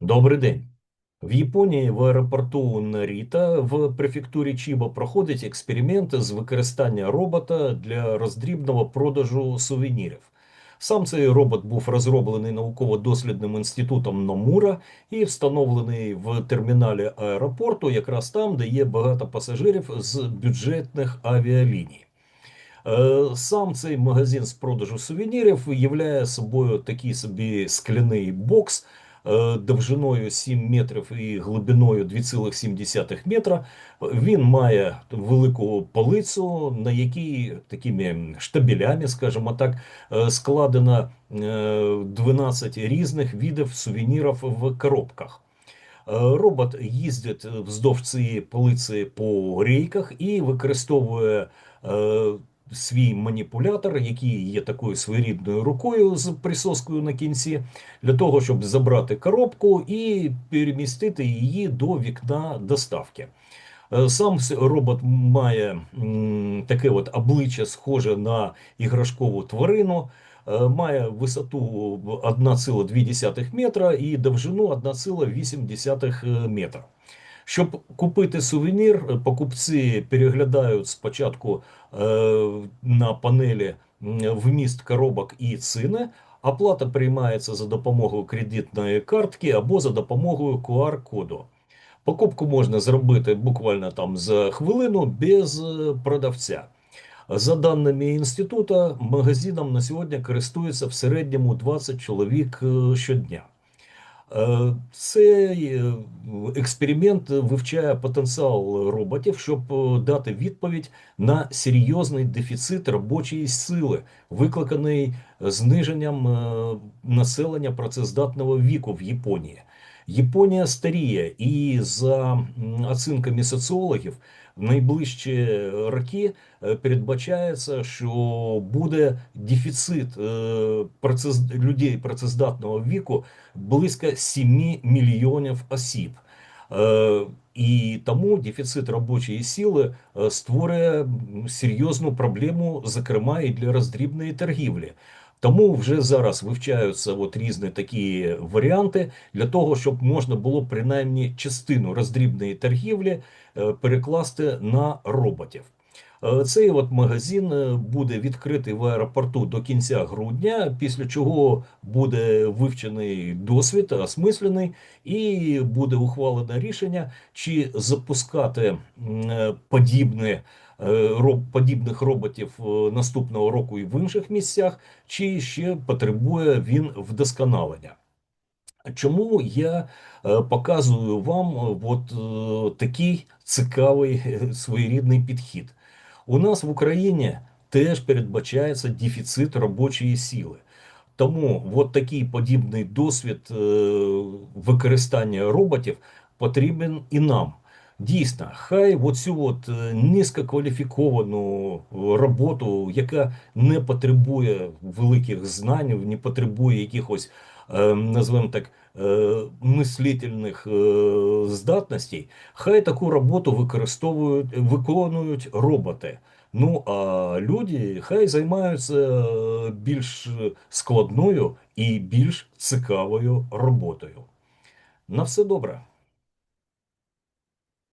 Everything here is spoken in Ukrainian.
Добрий день. В Японії в аеропорту Наріта в префектурі Чіба проходить експеримент з використання робота для роздрібного продажу сувенірів. Сам цей робот був розроблений науково-дослідним інститутом Номура і встановлений в терміналі аеропорту, якраз там, де є багато пасажирів з бюджетних авіаліній. Е, Сам цей магазин з продажу сувенірів являє собою такий собі скляний бокс довжиною 7 метрів і глибиною 2,7 метра. Він має велику полицю, на якій такими штабелями, скажімо так, е, складено е, 12 різних видів сувенірів в коробках. Е, Робот їздить вздовж цієї полиці по рейках і використовує е, свій маніпулятор, який є такою своєрідною рукою з присоскою на кінці, для того, щоб забрати коробку і перемістити її до вікна доставки. Е, Сам робот має таке от обличчя схоже на іграшкову тварину, е, має висоту 1,2 метра і довжину 1,8 метра. Щоб купити сувенір, е, покупці переглядають спочатку е, на панелі вміст коробок і ціни. Оплата приймається за допомогою кредитної картки або за допомогою QR-коду. Покупку можна зробити буквально там за хвилину без е, продавця. За даними інституту, магазином на сьогодні користується в середньому 20 чоловік е, щодня. Е, Цей е, експеримент вивчає потенціал роботів, щоб е, дати відповідь на серйозний дефіцит робочої сили, викликаний зниженням е, населення працездатного віку в Японії. Японія старіє, і за оцінками соціологів, в найближчі роки е, передбачається, що буде дефіцит е, людей працездатного віку близько 7 мільйонів осіб. Е, І тому дефіцит робочої сили е, створює серйозну проблему, зокрема і для роздрібної торгівлі. Тому вже зараз вивчаються от різні такі варіанти для того, щоб можна було принаймні частину роздрібної торгівлі е, перекласти на роботів. Е, Цей от магазин е, буде відкритий в аеропорту до кінця грудня, після чого буде вивчений досвід, осмислений, і буде ухвалене рішення, чи запускати е, подібне, подібних роботів наступного року і в інших місцях, чи ще потребує він вдосконалення. Чому я показую вам от такий цікавий своєрідний підхід? У нас в Україні теж передбачається дефіцит робочої сили. Тому от такий подібний досвід е, використання роботів потрібен і нам. Дійсно, хай оцю от е, низькокваліфіковану роботу, яка не потребує великих знань, не потребує якихось, е, назвемо так, е, мислительних е, здатностей, хай таку роботу використовують, виконують роботи. Ну а люди хай займаються е, більш складною і більш цікавою роботою. На все добре.